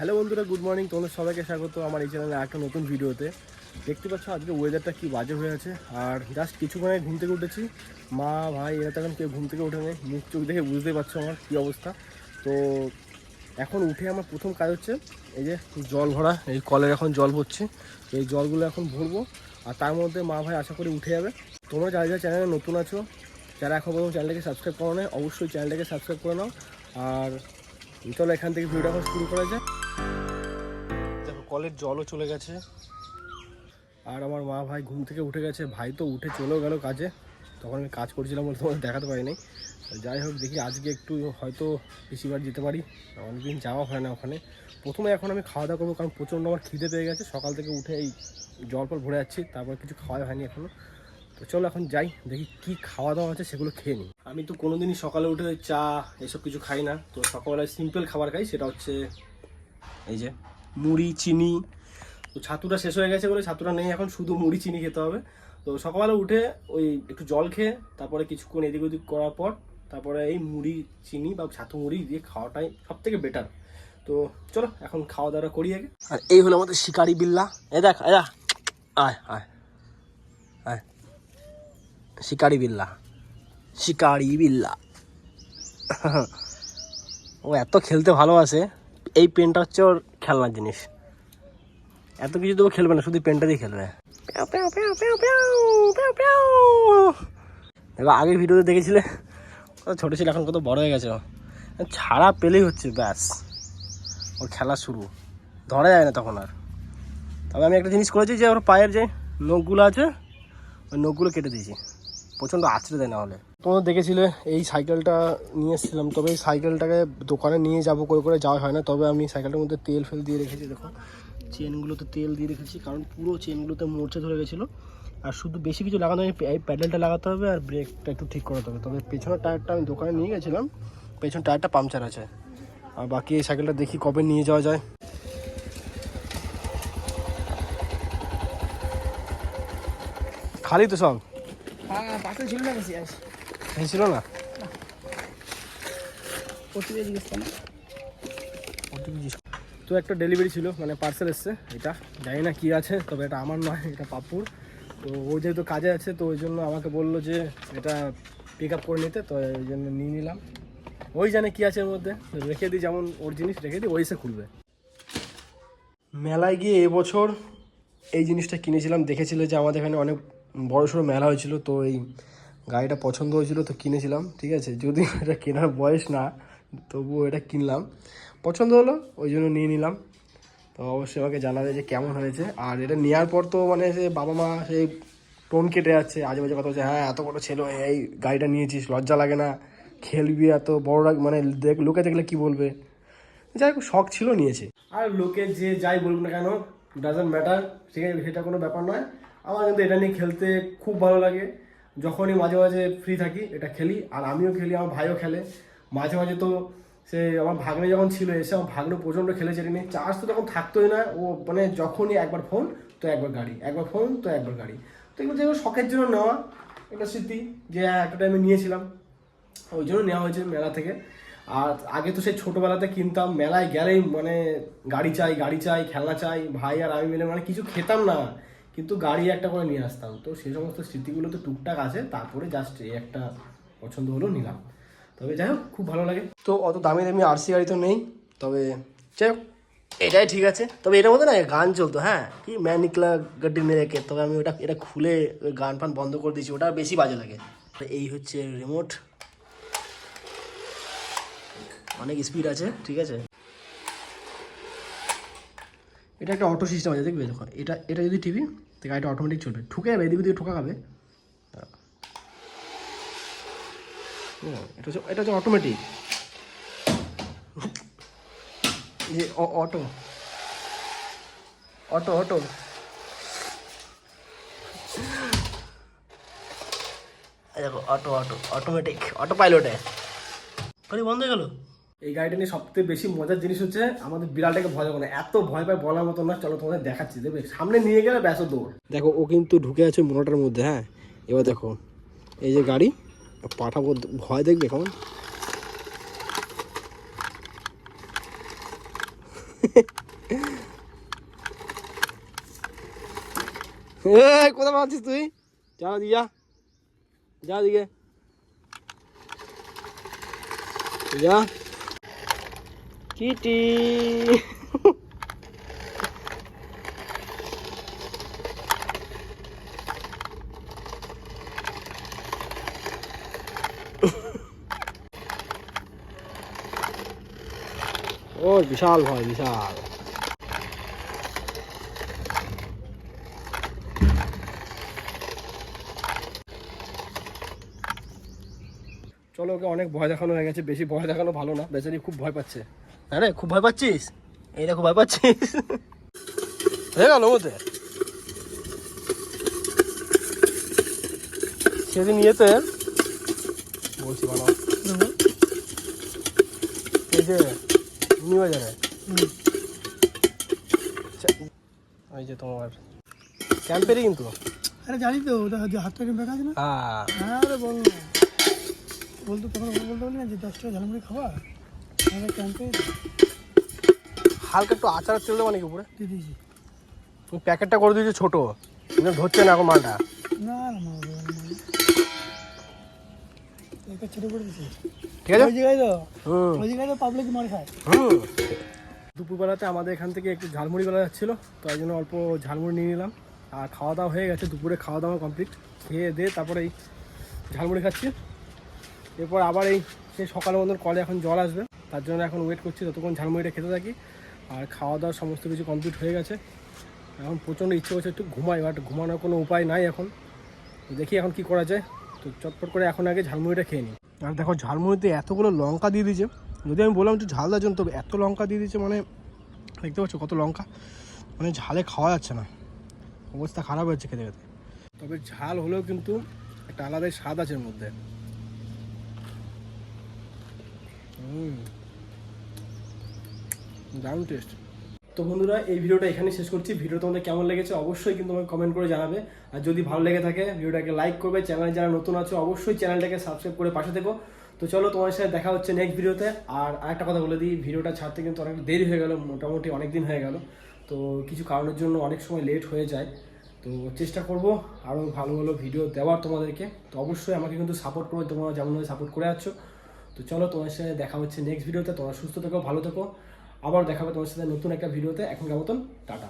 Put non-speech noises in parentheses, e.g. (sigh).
Hello বন্ধুরা good morning তোমাদের সবাইকে স্বাগত আমার এই চ্যানেলে একটা নতুন ভিডিওতে। দেখতে পাচ্ছ, আজকে ওয়েদারটা কি বাজে হয়ে আছে। আর জাস্ট কিছুক্ষণ ঘুম থেকে উঠেছি। মা, ভাই, এরা তখন কেউ ঘুম থেকে উঠে নেই মুখ চোখ দেখে বুঝতেই পারছ আমার কী অবস্থা। তো এখন উঠে আমার প্রথম কাজ হচ্ছে, এই যে জল ভরা, এই কলের এখন জল ভরছি। এই জলগুলো এখন ভরবো। আর তার মধ্যে মা, ভাই আশা করি উঠে যাবে। তোমরা যারা যারা চ্যানেলে নতুন আছো, যারা এখন পর্যন্ত চ্যানেলটাকে সাবস্ক্রাইব করো না অবশ্যই চ্যানেলটাকে সাবস্ক্রাইব করে নাও। আর চলো এখান থেকে ভিডিওটা এখন শুরু করা যায় দেখো কলের জলও চলে গেছে। আর আমার মা ভাই ঘুম থেকে উঠে গেছে ভাই তো উঠে চলেও গেল কাজে। তখন আমি কাজ করছিলাম বলে তোমাদের দেখাতে পারিনি। যাই হোক দেখি আজকে একটু হয়তো বেশিবার যেতে পারি। অনেকদিন যাওয়া হয় না ওখানে। প্রথমে এখন আমি খাওয়া দাওয়া করব কারণ প্রচণ্ড আমার খিদে পেয়ে গেছে। সকাল থেকে উঠে এই জল ফল ভরে যাচ্ছি তারপর কিছু খাওয়া হয়নি এখনও তো চলো এখন যাই দেখি কি খাওয়া দাওয়া আছে সেগুলো খেয়ে নিই। আমি তো কোনোদিনই সকালে উঠে চা এসব কিছু খাই না। তো সকালবেলায় সিম্পল খাবার খাই সেটা হচ্ছে এই যে মুড়ি চিনি। তো ছাতুটা শেষ হয়ে গেছে বলে ছাতুটা নেই এখন শুধু মুড়ি চিনি খেতে হবে। তো সকালবেলা উঠে ওই একটু জল খেয়ে তারপরে কিছুক্ষণ এদিক ওদিক করার পর তারপরে এই মুড়ি চিনি বা ছাতু মুড়ি দিয়ে খাওয়াটাই সব থেকে বেটার তো চলো এখন খাওয়া দাওয়া করি আগে। আর এই হলো আমাদের শিকারি বিল্লা। এ দেখ আয় আয় আয়। আয়। শিকারি বিল্লা। শিকারি বিল্লা। ও এত খেলতে ভালোবাসে, এই পেনটা হচ্ছে ওর খেলনার জিনিস। এত কিছু তো খেলবে না, শুধু পেনটা দিয়ে খেলবে। দেখো, আগের ভিডিওতে দেখেছিলে? কত ছোটো ছিল, এখন কত বড় হয়ে গেছে ছাড়া পেলেই হচ্ছে, ব্যাস। ওর খেলা শুরু। ধরা যায় না তখন আর। তবে আমি একটা জিনিস করেছি যে, ওর পায়ের যে নখগুলো আছে, ওই নখগুলো কেটে দিয়েছি। প্রচণ্ড আছড়ে দেয় না হলে তোমরা দেখেছিলে, এই সাইকেলটা নিয়ে এসেছিলাম। তবে এই সাইকেলটাকে দোকানে নিয়ে যাব, করে করে যাওয়া হয় না। তবে আমি সাইকেলটার মধ্যে তেল ফেল দিয়ে রেখেছি, দেখো। চেনগুলোতে তেল দিয়ে রেখেছি, কারণ পুরো চেনগুলোতে মরচে ধরে গেছিল। আর শুধু বেশি কিছু লাগানো হয় এই প্যাডেলটা লাগাতে হবে আর ব্রেকটা একটু ঠিক করাতে হবে। তবে পেছনের টায়ারটা আমি দোকানে নিয়ে গেছিলাম, পেছন টায়ারটা পাংচার আছে। আর বাকি এই সাইকেলটা দেখি কবে নিয়ে যাওয়া যায়। খালি তো সব। বেশি ছিল না? তো একটা ডেলিভারি ছিল মানে পার্সেল এসছে। এটা জানি না কি আছে, তবে এটা আমার নয়, এটা পাপুর তো ও যেহেতু কাজে আছে, তো ওই জন্য আমাকে বলল যে এটা পিক আপ করে নিতে, তো ওই জন্য নিয়ে নিলাম। ওই জানে কি আছে এর মধ্যে রেখে দিই, যেমন ওর জিনিস রেখে দিই, ওই সে খুলবে। মেলায় গিয়ে এবছর এই জিনিসটা কিনেছিলাম, দেখেছিল যে আমাদের এখানে অনেক বড় সড়ো মেলা হয়েছিল, তো এই গাড়িটা পছন্দ হয়েছিল, তো কিনেছিলাম, ঠিক আছে? যদি এটা কেনার বয়স না, তবুও এটা কিনলাম। পছন্দ হলো, ওই জন্য নিয়ে নিলাম। তো অবশ্যই আমাকে জানাবে যে কেমন হয়েছে। আর এটা নেওয়ার পর তো মানে সে বাবা মা সেই টোন কেটে যাচ্ছে, আজে বাজে কথা হচ্ছে হ্যাঁ এত বড় ছেলে, এই গাড়িটা নিয়েছিস, লজ্জা লাগে না, খেলবি এত বড় মানে দেখ, লোকে দেখলে কি বলবে? যাই হোক, শখ ছিল নিয়েছে। আর লোকে যে যাই বলুক না কেন ডাজন্ট ম্যাটার ঠিক আছে, সেটা কোনো ব্যাপার নয়। আমার কিন্তু এটা নিয়ে খেলতে খুব ভালো লাগে। যখনই মাঝে মাঝে ফ্রি থাকি, এটা খেলি। আর আমিও খেলি, আমার ভাইও খেলে। মাঝে মাঝে তো সে আমার ভাগ্নে যখন ছিল, এসে আমার ভাগ্নে প্রচণ্ড খেলেছে এটা নিয়ে। চার্জ তো তখন থাকতোই না। ও মানে যখনই একবার ফোন তো একবার গাড়ি। একবার ফোন তো একবার গাড়ি। তো এগুলো যেগুলো শখের জন্য নেওয়া। একটা স্মৃতি যে একটা টাইমে নিয়েছিলাম। ওই জন্য নেওয়া হয়েছে মেলা থেকে। আর আগে তো সেই ছোটোবেলাতে কিনতাম। মেলায় গেলেই মানে গাড়ি চাই গাড়ি চাই, খেলনা চাই। ভাই আর আমি মিলে মানে কিছু খেতাম না। কিন্তু গাড়ি একটা করে নিয়ে আসতাম। তো সেই সমস্ত স্মৃতিগুলো তো টুকটাক আছে, তারপরে জাস্ট এই একটা পছন্দ হলো নিলাম। তবে যাই হোক, খুব ভালো লাগে। তো অত দামি দামি আরসি গাড়ি তো নেই, তবে যাই হোক, এটাই ঠিক আছে। তবে এটার মধ্যে না গান চলতো হ্যাঁ? কি ম্যান নিকলা গাড্ডি মেরে কে, তবে আমি ওটা, এটা খুলে গান ফান বন্ধ করে দিয়েছি, ওটা বেশি বাজে লাগে। এই হচ্ছে রিমোট অনেক স্পিড আছে, ঠিক আছে? এটা একটা অটো সিস্টেম আছে, দেখবে দেখো এটা এটা যদি টিভি তো গাড়িটা অটোমেটিক চলবে। ঠুকে যাবে, এদিক ওদিকে ঠোকা খাবে এটা হচ্ছে এটা হচ্ছে অটোমেটিক অটো। Auto auto. দেখো, অটো অটো অটোমেটিক অটো পাইলটে বন্ধ হয়ে গেল? এই গাড়িটা নিয়ে সবথেকে বেশি মজার জিনিস হচ্ছে আমাদের বিড়ালটাকে ভয় করে এত ভয় পায় বলার মতো না, চলো তোমাদের দেখাচ্ছি। দেখবে, সামনে নিয়ে গেলে ব্যাস দৌড়। দেখো, ও কিন্তু ঢুকে আছে মোটরটার মধ্যে হ্যাঁ? এবার দেখো, এই যে গাড়ি, পাঠাবো, ভয় দেখবে কেমন? কোথায় পাচ্ছিস তুই? যা দিকে যা। যা দিকে যা। কিটি ও (laughs) বিশাল ভয় বিশাল। চলো, ওকে অনেক ভয় দেখানো হয়ে গেছে। বেশি ভয় দেখানো ভালো না। বেচারি খুব ভয় পাচ্ছে। আরে খুব ভয় পাচ্ছিস? এই দেখো ভয় পাচ্ছিস। হয়ে গেল মতে সেদিন ইয়েতে বলছি বাবা। এই যে নিউ বাজারে ওই যে তোমার ক্যাম্পেরই কিন্তু। আরে জানি তো ওটা হাতটা কেমন আছে না। হ্যাঁ। আরে বল না। বলতো তখন বলতে বলি না যে দশ টাকা ঝালমুড়ি খাওয়া? হালকা একটু আচার তেল দেবো নাকি উপরে? তুমি প্যাকেটটা করে দিয়েছ ছোটো। ধরছে না এখন মালটা। না না মা বাবা না। একটা ছোটো করে দিয়েছি। ঠিক আছে? ওই জায়গায় তো? ওই জায়গায় তো পাবলিক মার খায়। হুম। দুপুরবেলাতে আমাদের এখান থেকে একটু ঝালমুড়ি বেলা যাচ্ছিল তো এই জন্য অল্প ঝালমুড়ি নিয়ে নিলাম। আর খাওয়া দাওয়া হয়ে গেছে দুপুরে খাওয়া দাওয়া কমপ্লিট খেয়ে দিয়ে তারপরে এই ঝালমুড়ি খাচ্ছি। এরপর আবার এই সেই সকালের মতন কলে এখন জল আসবে। তার জন্য এখন ওয়েট করছি ততক্ষণ ঝালমুড়িটা খেতে থাকি। আর খাওয়া দাওয়া সমস্ত কিছু কমপ্লিট হয়ে গেছে। এখন প্রচণ্ড ইচ্ছে করছে একটু ঘুমাই বাট ঘুমানোর কোনো উপায় নাই এখন। দেখি এখন কি করা যায়। তো চটপট করে এখন আগে ঝালমুড়িটা খেয়ে নিই। আর দেখো, ঝালমুড়িতে এতগুলো লঙ্কা দিয়ে দিয়েছে। যদি আমি বললাম একটু ঝাল দেওয়ার জন্য, তবে এত লঙ্কা দিয়ে দিয়েছে মানে দেখতে পাচ্ছ কত লঙ্কা। মানে ঝালে খাওয়া যাচ্ছে না। অবস্থা খারাপ হয়েছে খেতে খেতে। তবে ঝাল হলেও কিন্তু একটা আলাদাই স্বাদ আছে এর মধ্যে। হুম। দারুণ টেস্ট তো বন্ধুরা, এই ভিডিওটা এখানে শেষ করছি। ভিডিও তোমাদের কেমন লেগেছে অবশ্যই কিন্তু আমাকে কমেন্ট করে জানাবে। আর যদি ভালো লেগে থাকে, ভিডিওটাকে লাইক করবে। চ্যানেলে যারা নতুন আছো, অবশ্যই চ্যানেলটাকে সাবস্ক্রাইব করে পাশে থেকো। তো চলো তোমার সাথে দেখা হচ্ছে নেক্সট ভিডিওতে। আর আরেকটা কথা বলে দিই, ভিডিওটা ছাড়তে কিন্তু অনেক দেরি হয়ে গেল, মোটামুটি অনেক দিন হয়ে গেল। তো কিছু কারণের জন্য অনেক সময় লেট হয়ে যায়। তো চেষ্টা করব আরও ভালো ভালো ভিডিও দেওয়ার তোমাদেরকে। তো অবশ্যই আমাকে কিন্তু সাপোর্ট করো, তোমরা যেমনভাবে সাপোর্ট করে আছো। তো চলো তোমার সাথে দেখা হচ্ছে নেক্সট ভিডিওতে। তোমরা সুস্থ থেকো, ভালো থেকো। আবার দেখাবে তোমার সাথে নতুন একটা ভিডিওতে। এখনকার মতন টাটা।